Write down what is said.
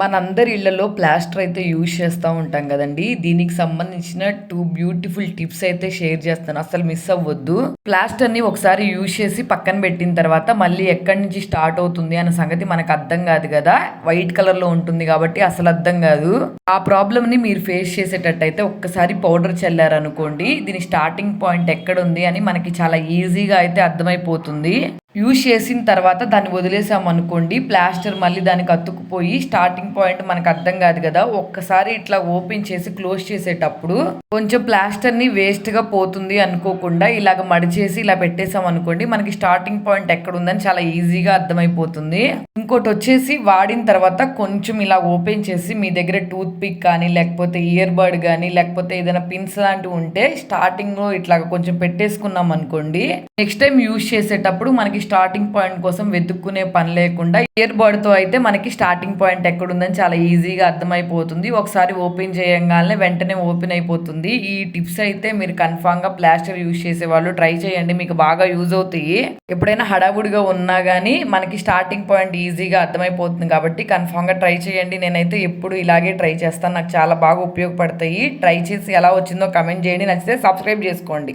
మనందరి ఇళ్ళలో ప్లాస్టర్ అయితే యూజ్ చేస్తూ ఉంటాం కదండి. దీనికి సంబంధించిన టూ బ్యూటిఫుల్ టిప్స్ అయితే షేర్ చేస్తాను. అసలు మిస్ అవ్వద్దు. ప్లాస్టర్ని ఒకసారి యూజ్ చేసి పక్కన పెట్టిన తర్వాత మళ్ళీ ఎక్కడి నుంచి స్టార్ట్ అవుతుంది అనే సంగతి మనకు అర్థం కాదు కదా. వైట్ కలర్లో ఉంటుంది కాబట్టి అసలు అర్థం కాదు. ఆ ప్రాబ్లమ్ని మీరు ఫేస్ చేసేటట్టయితే ఒక్కసారి పౌడర్ చల్లారనుకోండి. దీని స్టార్టింగ్ పాయింట్ ఎక్కడ ఉంది అని మనకి చాలా ఈజీగా అయితే అర్థమైపోతుంది. యూజ్ చేసిన తర్వాత దాన్ని వదిలేసాం అనుకోండి ప్లాస్టర్ మళ్ళీ దానికి అతుక్కుపోయి స్టార్టింగ్ పాయింట్ మనకు అర్థం కాదు కదా. ఒక్కసారి ఇట్లా ఓపెన్ చేసి క్లోజ్ చేసేటప్పుడు కొంచెం ప్లాస్టర్ని వేస్ట్గా పోతుంది అనుకోకుండా ఇలాగ మడిచేసి ఇలా పెట్టేసాం అనుకోండి మనకి స్టార్టింగ్ పాయింట్ ఎక్కడ ఉందని చాలా ఈజీగా అర్థమైపోతుంది. ఇంకోటి వచ్చేసి వాడిన తర్వాత కొంచెం ఇలా ఓపెన్ చేసి మీ దగ్గర టూత్ పిక్ కానీ లేకపోతే ఇయర్ బడ్ కానీ లేకపోతే ఏదైనా పిన్స్ లాంటివి ఉంటే స్టార్టింగ్లో ఇట్లా కొంచెం పెట్టేసుకున్నాం అనుకోండి నెక్స్ట్ టైం యూజ్ చేసేటప్పుడు మనకి స్టార్టింగ్ పాయింట్ కోసం వెతుక్కునే పని లేకుండా ఇయర్ బడ్తో అయితే మనకి స్టార్టింగ్ పాయింట్ ఎక్కడ ఉందని చాలా ఈజీగా అర్థమైపోతుంది. ఒకసారి ఓపెన్ చేయగానే వెంటనే ఓపెన్ అయిపోతుంది. ఈ టిప్స్ అయితే మీరు కన్ఫామ్గా ప్లాస్టర్ యూజ్ చేసే వాళ్ళు ట్రై చేయండి. మీకు బాగా యూజ్ అవుతాయి. ఎప్పుడైనా హడావుడిగా ఉన్నా కానీ మనకి స్టార్టింగ్ పాయింట్ ఈజీగా అర్థమైపోతుంది కాబట్టి కన్ఫామ్గా ట్రై చేయండి. నేనైతే ఎప్పుడు ఇలాగే ట్రై చేస్తాను. నాకు చాలా బాగా ఉపయోగపడతాయి. ట్రై చేసి ఎలా వచ్చిందో కమెంట్ చేయండి. నచ్చితే సబ్స్క్రైబ్ చేసుకోండి.